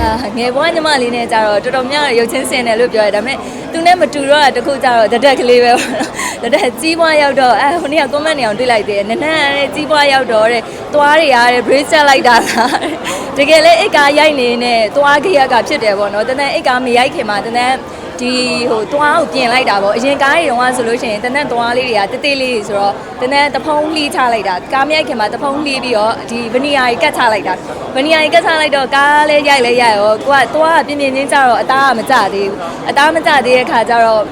အာငယ်ဘွားညီမလေးနဲ့ကြတော့တော်တော်များရုပ်ချင်းစင်တယ်လို့ပြောရတယ်ဒါပေမဲ့သူနဲ့မတူတော့တာတစ်ခုကြတော့တဒက်ကလေးပဲပေါ့နော်တဒက်ကြီးပွားရောက်တော့အဲဟိုနေ့က comment နေအောင်တွေ့လိုက်တယ်နန်းနန်းတဲ့ကြီးပွားရောက်တော့တဲ့သွားတွေရတဲ့ bracelet လိုက်တာလားတကယ်လဲအိတ်ကားရိုက်နေနဲ့သွားကြရကဖြစ်တယ်ပေါ့နော်တန်းတန်းအိတ်ကားမရိုက်ခင်မှာတန်းတန်း ဒီဟိုသွားကိုပြင်လိုက်တာပေါ့အရင်ကားတွေတုန်းကဆိုလို့ရှိရင်တန်းတန်းသွားလေးတွေကတေးသေးလေးတွေဆိုတော့တန်းတန်းတဖုံးလှီးချလိုက်တာကားမရိုက်ခင်မှာတဖုံးလှီးပြီးတော့ဒီဗနီယာကြီးကတ်ချလိုက်တာဗနီယာကြီးကတ်ချလိုက်တော့ကားလေးရိုက်လဲရိုက်ရောကိုကသွားကပြင်းပြင်းချင်းကြတော့အသားကမကျသေးဘူးအသားမကျသေးတဲ့ခါကျတော့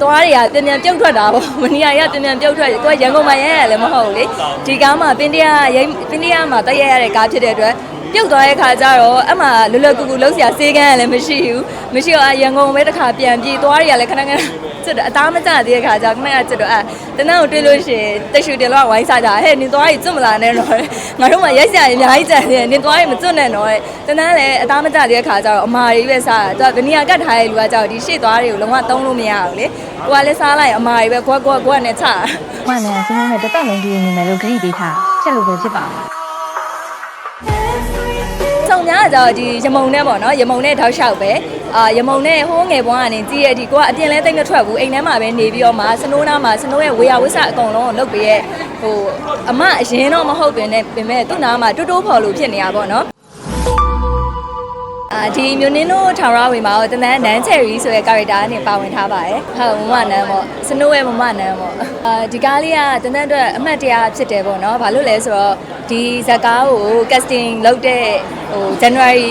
သွားတွေကပြန်ပြန်ပြုတ်ထွက်တာပေါ့မနီယာကပြန်ပြန်ပြုတ်ထွက်ကိုကရန်ကုန်မှာရဲရလည်းမဟုတ်ဘူးလေဒီကားမှာပင်တရရိမ့်ပင်တရမှာတက်ရရတဲ့ကားဖြစ်တဲ့အတွက် ပြုတ်သွားတဲ့ခါကျတော့အမှလွယ်လွယ်ကူကူလုံးစရာစေးကန်းလည်းမရှိဘူးမရှိတော့အရန်ကုန်ပဲတစ်ခါပြန်ပြေးသွားတွေကလည်းခဏခဏစစ်တော့အသားမကျသေးတဲ့ခါကျခဏခဏစစ်တော့အဲတနန်းကိုတွေ့လို့ရှိရင်တ िश ူတယ်လို့ဝိုင်းစားကြဟဲ့နင်သွားရီကျွတ်မလာနဲ့တော့ငါတို့မှရိုက်စရာအများကြီးကြံနေတယ်နင်သွားရီမကျွတ်နဲ့တော့တနန်းလည်းအသားမကျသေးတဲ့ခါကျတော့အမာတွေပဲစားတာသူကဗနီယာကတ်ထားတဲ့လူကကျတော့ဒီရှေ့သွားတွေကိုလုံးဝသုံးလို့မရဘူးလေကိုကလည်းစားလိုက်အမာတွေပဲကွက်ကွက်ကွက်နဲ့ချတာမှန်တယ်ဆင်းရဲနဲ့တစ်သက်လုံးကြည့်နေမယ်လို့ဂရိပေးထားချက်လို့ပဲဖြစ်ပါမ ယ်စုံများကြတော့ဒီရမုံနဲ့ပေါ့နော်ရမုံနဲ့ထောက်လျှောက်ပဲအာရမုံနဲ့ဟိုးငယ်ဘွားကနေကြည့်ရတဲ့ဒီကိုကအပြင်လဲတိတ်မထွက်ဘူးအိမ်ထဲမှာပဲနေပြီးတော့မှစနိုးနာမှာစနိုးရဲ့ဝေယဝစ္စအကုန်လုံးကိုလုပ်ပေးရဲ့ဟိုအမအရင်တော့မဟုတ်ပင်နဲ့ပင်မဲ့သူ့နာမှာတိုးတိုးဖော်လို့ဖြစ်နေတာပေါ့နော်အာဒီမျိုးနင်းတို့ထောင်ရဝင်မှာတော့တနန်းနန်းချယ်ရီဆိုတဲ့ character ကနေပါဝင်ထားပါတယ်ဟုတ်မမနန်းပေါ့စနိုးရဲ့မမနန်းပေါ့အာဒီကားလေးကတနန်းအတွက်အမှတ်တရဖြစ်တယ်ပေါ့နော်ဘာလို့လဲဆိုတော့ဒီဇက်ကားကို casting လုပ်တဲ့ ဟို January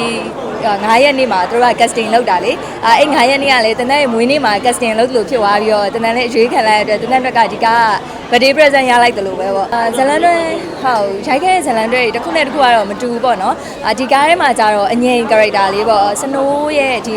9ရက်နေ့မှာသူတို့က casting လုပ်တာလေအဲအဲ့9ရက်နေ့ကလည်းတနန်းရဲ့မွေးနေ့မှာ casting လုပ်လို့ဖြစ်သွားပြီးတော့တနန်းလည်းအရွေးခံလိုက်ရတဲ့အတွက်တနန်းဘက်ကဒီကားက birthday present ရလိုက်တယ်လို့ပဲပေါ့အာဇလန်တွေဟုတ်ရိုက်ခဲ့တဲ့ဇလန်တွေတစ်ခုနဲ့တစ်ခုကတော့မတူဘူးပေါ့နော်အာဒီကားထဲမှာကျတော့အငြိမ် character လေးပေါ့စနိုးရဲ့ဒီ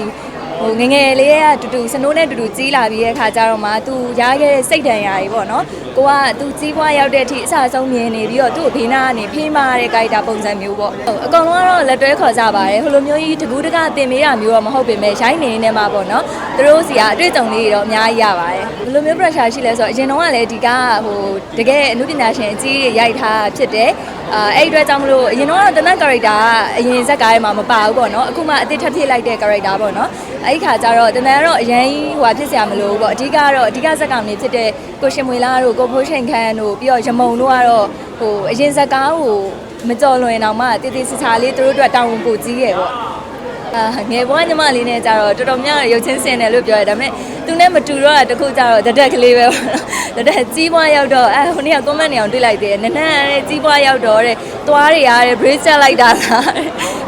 ဟိုငယ်ငယ်လေးကတူတူစနိုးနဲ့တူတူကြီးလာပြီးတဲ့ခါကျတော့မှသူရခဲ့တဲ့စိတ်ဒဏ်ရာကြီးပေါ့နော်ကိုကသူကြီးပွားရောက်တဲ့အထိအဆအဆုံးမြင်နေပြီးတော့သူ့ဘေးနားကနေဖေးမာတဲ့ character ပုံစံမျိုးပေါ့ဟုတ်အကောင်လုံးကတော့လက်တွဲခေါ်ကြပါတယ်ဟိုလိုမျိုးကြီးတကူးတကတင်ပေးတာမျိုးတော့မဟုတ်ပေမဲ့ရိုင်းနေနေမှာပေါ့နော်သူတို့စီကအတွေ့အကြုံလေးတွေတော့အများကြီးရပါတယ်ဘယ်လိုမျိုး pressure ရှိလဲဆိုတော့အရင်တော့ကလည်းဒီကဟိုတကယ်အမှုပညာရှင်အကြီးတွေရိုက်ထားဖြစ်တယ် အာအဲ့ဒီအတွက်ကြောင့်မလို့အရင်တော့တနက် character ကအရင်ဇက်ကားထဲမှာမပါဘူးပေါ့နော်အခုမှအသစ်ထပ်ဖြည့်လိုက်တဲ့ character ပေါ့နော်အဲ့ဒီခါကျတော့တနက်ကတော့အရင်ဟိုဖြစ်စရာမလိုဘူးပေါ့အဓိကတော့အဓိကဇက်ကောင်တွေဖြစ်တဲ့ကိုရှင်မွေလာတို့ကိုဖိုးရှင်ခန်းတို့ပြီးတော့ရမုံတို့ကတော့ဟိုအရင်ဇက်ကားကိုမကြော်လွင်တော့မှတည်တည်ဆဆလေးသူတို့အတွက်တောင်းဝန်ပို့ကြီးရယ်ပေါ့အာ ငယ်ဘွားညီမလေးနဲ့ကြတော့တော်တော်များရုပ်ချင်းစင်တယ်လို့ပြောရတယ်ဒါပေမဲ့သူနဲ့မတူတော့တာတစ်ခုကြတော့တဒက်ကလေးပဲပေါ့နော်တဒက်ကြီးပွားရောက်တော့အဲဟိုနေ့က comment နေအောင်တွေ့လိုက်တယ်နန်းနန်းတဲ့ကြီးပွားရောက်တော့တဲ့သွားတွေရတဲ့ bracelet လိုက်တာလား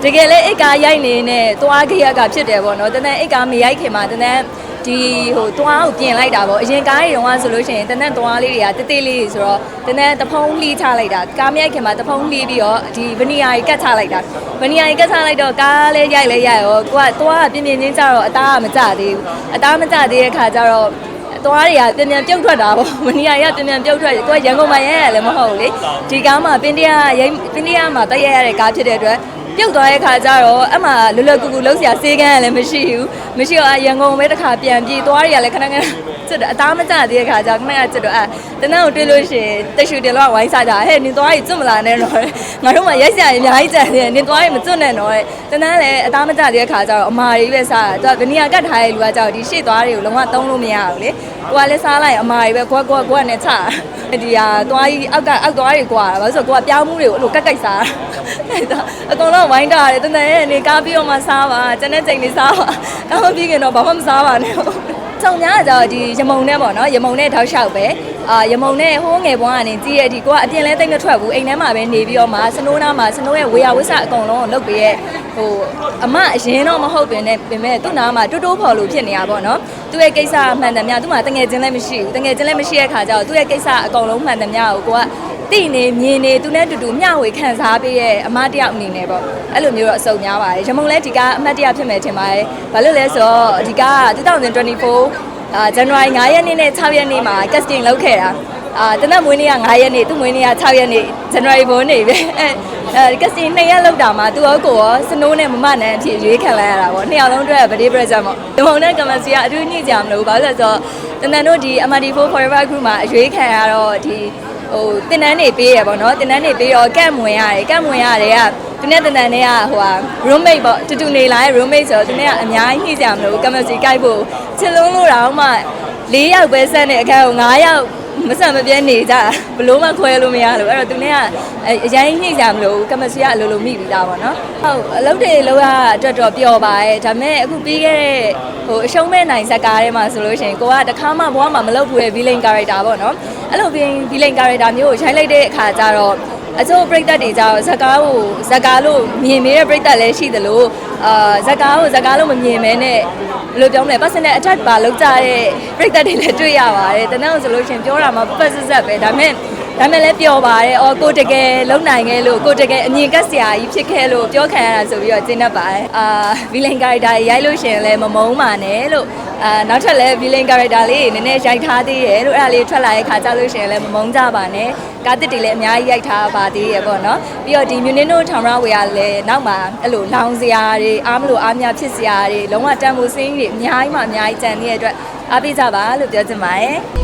တကယ်လဲအိတ်ကားရိုက်နေနဲ့သွားကြရကဖြစ်တယ်ပေါ့နော်တန်းတန်းအိတ်ကားမရိုက်ခင်မှာတန်းတန်း ဒီဟိုသွားကိုပြင်လိုက်တာပေါ့အရင်ကားတွေတုန်းကဆိုလို့ရှိရင်တန်းတန်းသွားလေးတွေကတေးသေးလေးတွေဆိုတော့တန်းတန်းတဖုံးလှီးချလိုက်တာကားမရိုက်ခင်မှာတဖုံးလှီးပြီးတော့ဒီဗနီယာကြီးကတ်ချလိုက်တာဗနီယာကြီးကတ်ချလိုက်တော့ကားလေးရိုက်လဲရိုက်ရောကိုကသွားကပြင်းပြင်းချင်းကြတော့အသားကမကျသေးဘူးအသားမကျသေးတဲ့ခါကျတော့သွားတွေကပြန်ပြန်ပြုတ်ထွက်တာပေါ့မနီယာကပြန်ပြန်ပြုတ်ထွက်ကိုကရန်ကုန်မှာရဲရလည်းမဟုတ်ဘူးလေဒီကားမှာပင်တရရိမ့်ပင်တရမှာတက်ရရတဲ့ကားဖြစ်တဲ့အတွက် ပြုတ်သွားတဲ့ခါကျတော့အမှလွယ်လွယ်ကူကူလုံးစရာစေးကန်းလည်းမရှိဘူးမရှိတော့အရန်ကုန်ပဲတစ်ခါပြန်ပြေးသွားတွေကလည်းခဏခဏ စစ်တော့အသားမကျသေးတဲ့ခါကျခဏခဏစစ်တော့အဲတနန်းကိုတွေ့လို့ရှိရင်တ िश ူတယ်လို့ဝိုင်းစားကြဟဲ့နင်သွားရီကျွတ်မလာနဲ့တော့ငါတို့မှရိုက်စရာအများကြီးကြံနေတယ်နင်သွားရီမကျွတ်နဲ့တော့တနန်းလည်းအသားမကျသေးတဲ့ခါကျတော့အမာတွေပဲစားတာသူကဗနီယာကတ်ထားတဲ့လူကကျတော့ဒီရှေ့သွားတွေကိုလုံးဝသုံးလို့မရဘူးလေကိုကလည်းစားလိုက်အမာတွေပဲကွက်ကွက်ကွက်နဲ့ချတာဒီဟာသွားကြီးအောက်ကအောက်သွားတွေကွာတာဘာလို့ဆိုတော့ကိုကပြောင်းမှုတွေကိုအဲ့လိုကတ်ကတ်စားတာအကုန်လုံးဝိုင်းတာတယ်တနန်းရဲ့နေကားပြီးတော့မှစားပါကျန်တဲ့ချိန်လေးစားပါကားမပြီးခင်တော့ဘာမှမစားပါနဲ့ စုံများကြတော့ဒီရမုံနဲ့ပေါ့နော်ရမုံနဲ့ထောက်လျှောက်ပဲအာရမုံနဲ့ဟိုးငယ်ဘွားကနေကြည့်ရတဲ့ဒီကိုကအပြင်လဲတိတ်မထွက်ဘူးအိမ်ထဲမှာပဲနေပြီးတော့မှစနိုးနာမှာစနိုးရဲ့ဝေယဝစ္စအကုန်လုံးကိုလုပ်ပေးရဲ့ဟိုအမအရင်တော့မဟုတ်ပင်နဲ့ပင်မဲ့သူ့နာမှာတိုးတိုးဖော်လို့ဖြစ်နေတာပေါ့နော်သူ့ရဲ့ကိစ္စအမှန်တမ်းများသူ့မှာတငယ်ချင်းလည်းမရှိဘူးတငယ်ချင်းလည်းမရှိတဲ့ခါကျတော့သူ့ရဲ့ကိစ္စအကုန်လုံးမှန်တမ်းများကိုကိုက တိနေမြင်နေသူနဲ့တူတူမျှဝေခံစားပေးရဲ့အမတယောက်အနေနဲ့ပေါ့အဲ့လိုမျိုးတော့အစုံများပါတယ်ရမုံလဲဒီကအမတ်တရဖြစ်မယ်ထင်ပါတယ်ဘာလို့လဲဆိုတော့ဒီက2024အာဇန်နဝါရီ9ရက်နေ့နဲ့6ရက်နေ့မှာ casting လုပ်ခဲ့တာအာတနက်မွေးနေ့က9ရက်နေ့သူ့မွေးနေ့က6ရက်နေ့ဇန်နဝါရီဘိုးနေ့ပဲအဲအဲကစတင်နှစ်ရက်လောက်တာမှာသူရောကိုရောစနိုးနဲ့မမနဲ့အဖြစ်ရွေးခံလိုက်ရတာပေါ့နှစ်ယောက်လုံးအတွက်ဗဒေးပရက်ဇန့်ပေါ့ဒီမုံနဲ့ကမစီကအထူးညှိကြမလို့ဘာလို့လဲဆိုတော့တန်တန်တို့ဒီ MRT4 Forever Group မှာအရွေးခံရတော့ဒီ ဟိုတင်တန်းနေပေးရပေါ့နော်တင်တန်းနေပေးတော့ကန့်မဝင်ရတယ်ကန့်မဝင်ရတယ်ကဒီနေ့တန်တန်နဲ့ကဟိုဟာ roommate ပေါ့တူတူနေလာရဲ့ roommate ဆိုတော့ဒီနေ့ကအများကြီးညှိကြမလို့ကမစီကြိုက်ဖို့ချစ်လုံးလို့တော့မှ၄ယောက်ပဲဆက်နေအခန်းကို9ယောက်မဆန်မပြဲနေကြဘလို့မှခွဲလို့မရလို့အဲ့တော့သူနဲ့ကအရင်ညှိကြမလို့ကမစီကအလိုလိုမိပြီးသားပေါ့နော်ဟုတ်အလုပ်တွေလောက်ရအတွက်တော့ပျော်ပါရဲ့ဒါပေမဲ့အခုပြီးခဲ့တဲ့ဟိုအရှုံးမဲ့နိုင်ဇက်ကားထဲမှာဆိုလို့ရှိရင်ကိုကတခါမှဘဝမှာမလုပ်ဘူးရဲ့ villain character ပေါ့နော် အဲ့လို villain character မျိုးကိုရိုက်လိုက်တဲ့အခါကျတော့အစိုးပြိသက်တွေကြတော့ဇက်ကားကိုဇက်ကားလို့မြင်မိတဲ့ပြိသက်လည်းရှိသလိုအာဇက်ကားကိုဇက်ကားလို့မမြင်မဲနဲ့ဘယ်လိုပြောမလဲ personal attack ပါလောက်ကြတဲ့ပြိသက်တွေလည်းတွေ့ရပါတယ်တနက်ဆိုလို့ရှိရင်ပြောတာမှပတ်ဆက်ဆက်ပဲဒါပေမဲ့ ဒါမဲ့လည်းပျော်ပါတယ်အော်ကိုတကယ်လုံနိုင်ခဲ့လို့ကိုတကယ်အမြင်ကက်စရာကြီးဖြစ်ခဲ့လို့ပြောခံရတာဆိုပြီးတော့ကျင်းတတ်ပါတယ်အာ villain character ရိုက်လို့ရှိရင်လည်းမမုန်းပါနဲ့လို့အာနောက်ထပ်လည်း villain character လေးနည်းနည်းရိုက်ထားသေးတယ်လို့အဲ့ဒါလေးထွက်လာတဲ့ခါကျလို့ရှိရင်လည်းမမုန်းကြပါနဲ့ကားတစ်တွေလည်းအများကြီးရိုက်ထားပါသေးရပေါ့နော်ပြီးတော့ဒီ Munino Town ဝေကလည်းနောက်မှာအဲ့လိုလောင်စရာတွေအားမလို့အားများဖြစ်စရာတွေလုံးဝတန်ဖိုးစင်းတွေအများကြီးမှအများကြီးကြံနေတဲ့အတွက်အားပေးကြပါလို့ပြောချင်ပါတယ်